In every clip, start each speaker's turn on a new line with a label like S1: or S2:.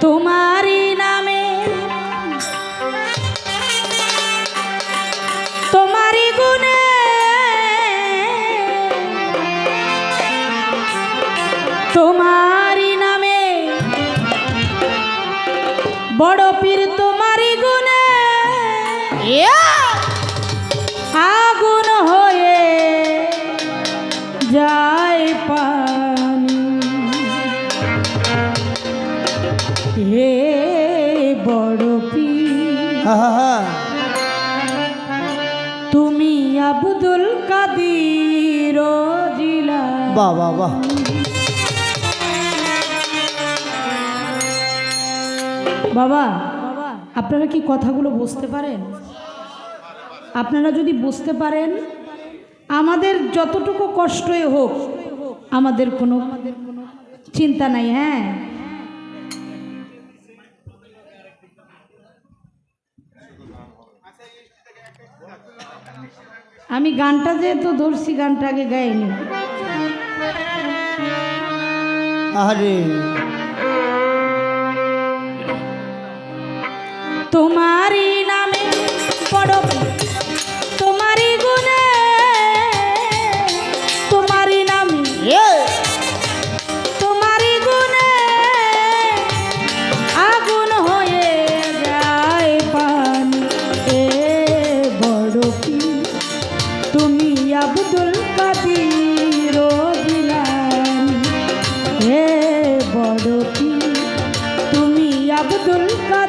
S1: তোমারই নামে। তোমারই গুণে। তোমারই নামে। বড় পীর তোমারই গুণে। আগুন
S2: বাহ বাহ বাহ।
S1: বাবা, আপনারা কি কথাগুলো বুঝতে পারেন? আপনারা যদি বুঝতে পারেন, আমাদের যতটুকু কষ্টই হোক, আমাদের কোনো চিন্তা নাই হ্যাঁ? আমি গানটা যেহেতু ধরছি, গানটা আগে গাইনি।
S2: আরে
S1: তোমারই নামে বড় তোমারই গুণে তোমারই নামে। তোমারই গুণে আগুন হয়ে যায় পানি। এ বড় কি তুমি আব্দুল কাদির জিলানি হে বড় তুমি আব্দুল কাদির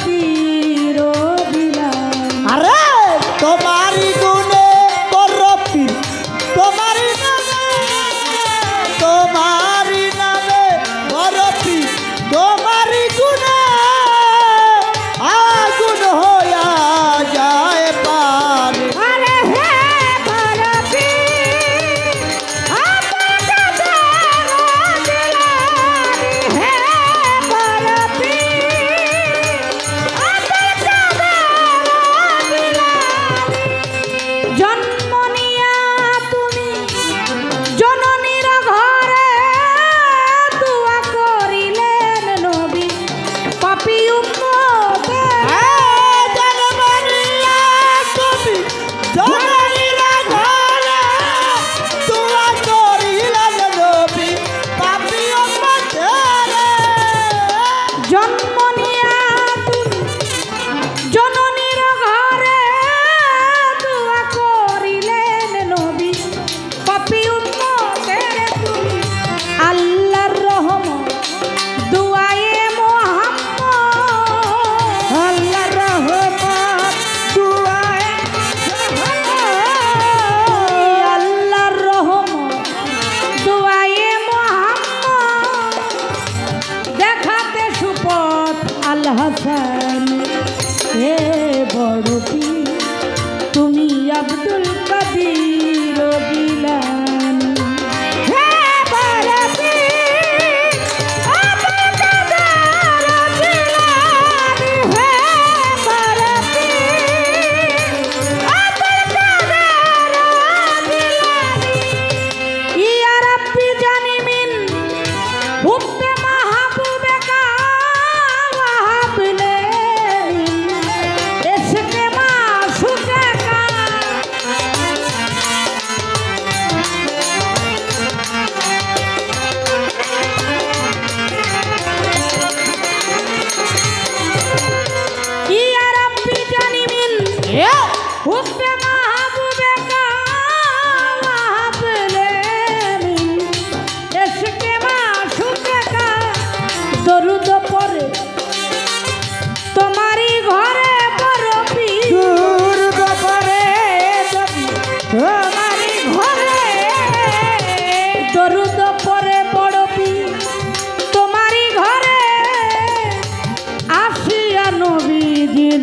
S1: হাসান হে বড় পীর, তুমি আব্দুল কাদির জিলানি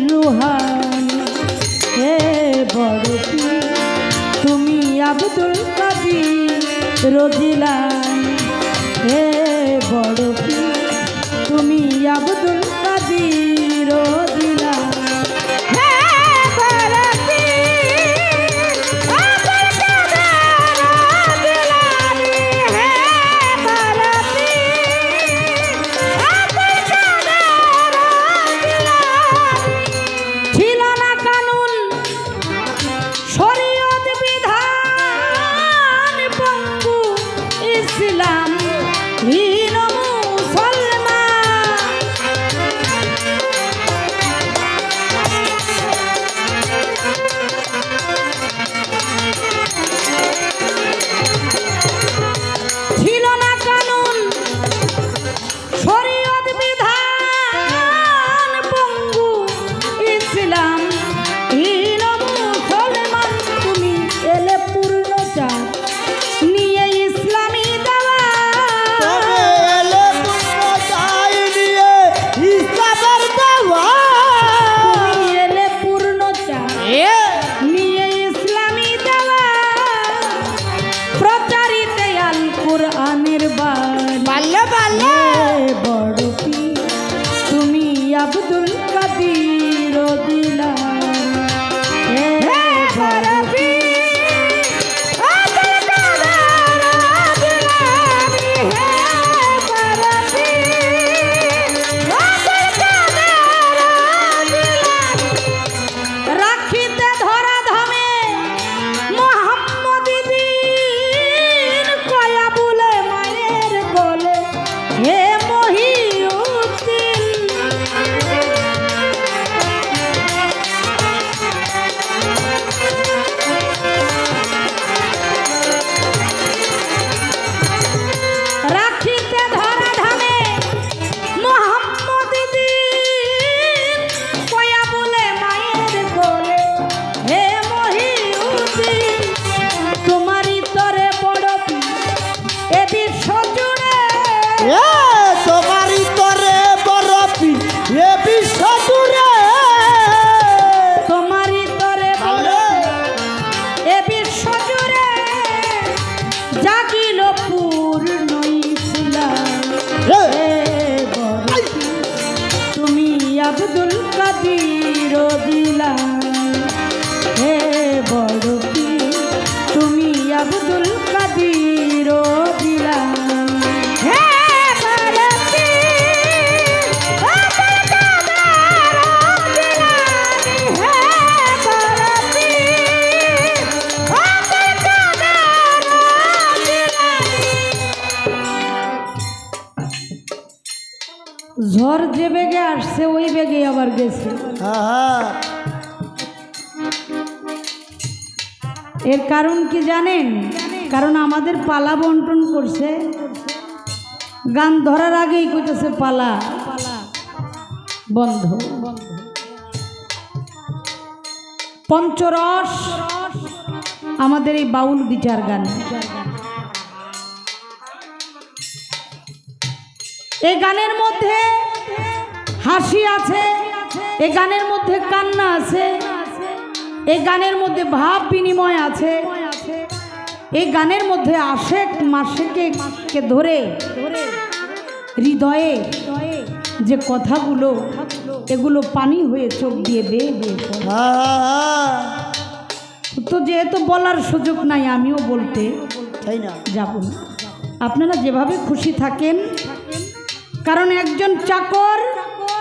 S1: রুহান হে বড় তুমি আব্দুল কাদির রোজিলানি হে বড় তুমি আব্দুল কাদির আবার গেছে।
S2: হ্যাঁ হ্যাঁ।
S1: এর কারণ কি জানেন? কারণ আমাদের পালা বন্টন করছে। গান ধরার আগেই কইতেছে পালা। বন্ধ। পঞ্চরস আমাদের এই বাউল বিচার গান। এই গানের মধ্যে হাসি আছে এই গানের মধ্যে কান্না আছে এই গানের মধ্যে ভাব বিনিময় আছে এই গানের মধ্যে আশেক মাসেকে ধরে হৃদয়ে যে কথাগুলো এগুলো পানি হয়ে চোখ দিয়ে বেয়ে বেয়ে তো যেহেতু বলার সুযোগ নাই আমিও বলতে
S2: তাই না?
S1: যাব। আপনারা যেভাবে খুশি থাকেন কারণ একজন চাকর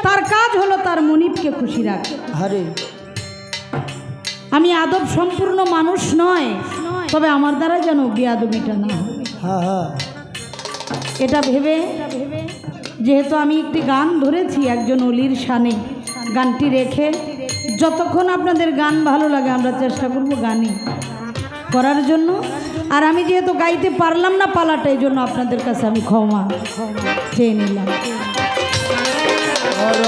S1: তার কাজ হলো তার মনিবকে খুশি রাখা।
S2: আরে।
S1: আমি আদব সম্পূর্ণ মানুষ নয় তবে আমার দ্বারা যেন বেয়াদবিটা না হয়।
S2: হ্যাঁ
S1: এটা ভেবে যেহেতু আমি একটি গান ধরেছি একজন অলির শানে গানটি রেখে যতক্ষণ আপনাদের গান ভালো লাগে আমরা চেষ্টা করব গানই করার জন্য। আর আমি যেহেতু গাইতে পারলাম না পালাটা এই জন্য আপনাদের কাছে আমি ক্ষমা চেয়ে নিলাম।
S2: বড়